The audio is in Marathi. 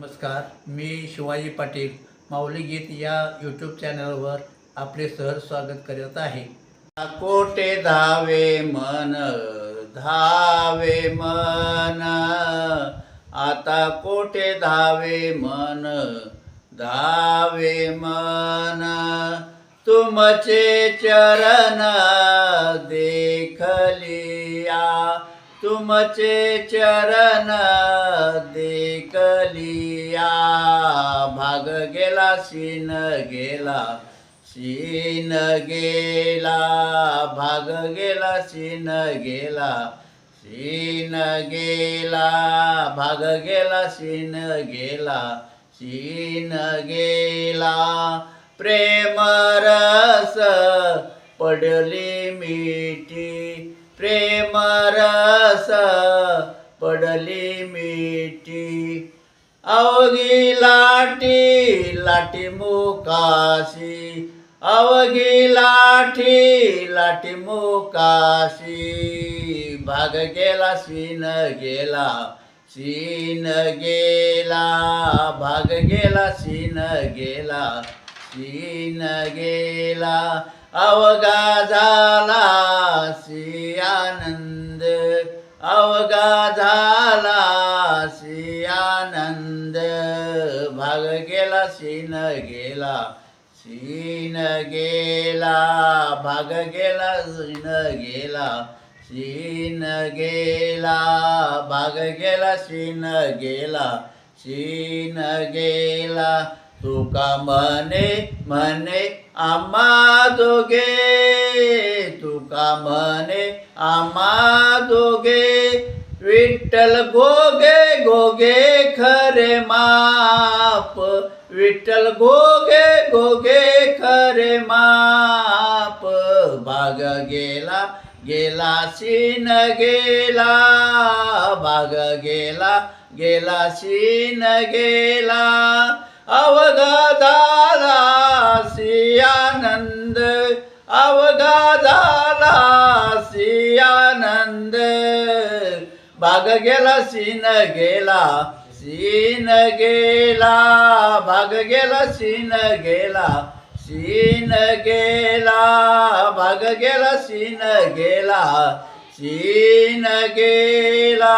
नमस्कार मी शिवाजी पाटील माऊली गीत या यूट्यूब चॅनलवर आपले सहर स्वागत करत आहे. कोटे धावे मन धावे मन? आता कोटे धावे मन धावे मन? तुमचे चरण देखलिया तुमचे चरण देखलिया भाग गेला सीन गेला सीन गेला. भाग गेला सीन गेला सीन गेला. भाग गेला सीन गेला सीन गेला. प्रेमरस पडली मिठी. प्रेम रस पडली मिठी. अवघी लाठी लाटी मुकाशी. अवघी लाठी लाटी मुकाशी. भाग गेला सीन गेला सीन गेला. भाग गेला सीन गेला सीन गेला. अवगा झाला सी आनंद भाग गेला सीन गेला सीन गेला भाग गेला सीन गेला सीन गेला भाग गेला सीन गेला सीन गेला. तुका म्हणे म्हणे आम्हा दोघे तुका म्हणे आम्हा दोघे विठ्ठल घोगे घोगे खरे माप. विठ्ठल घोगे घोगे खरे माप. भाग गेला गेला सीन गेला. भाग गेला गेला सीन गेला. अवघा झाला सियानंद. आनंद अवघा झाला सियानंद. भाग गेला सीन गेला सीन गेला. भाग गेला सीन गेला सीन गेला. भाग गेला सीन गेला सीन गेला.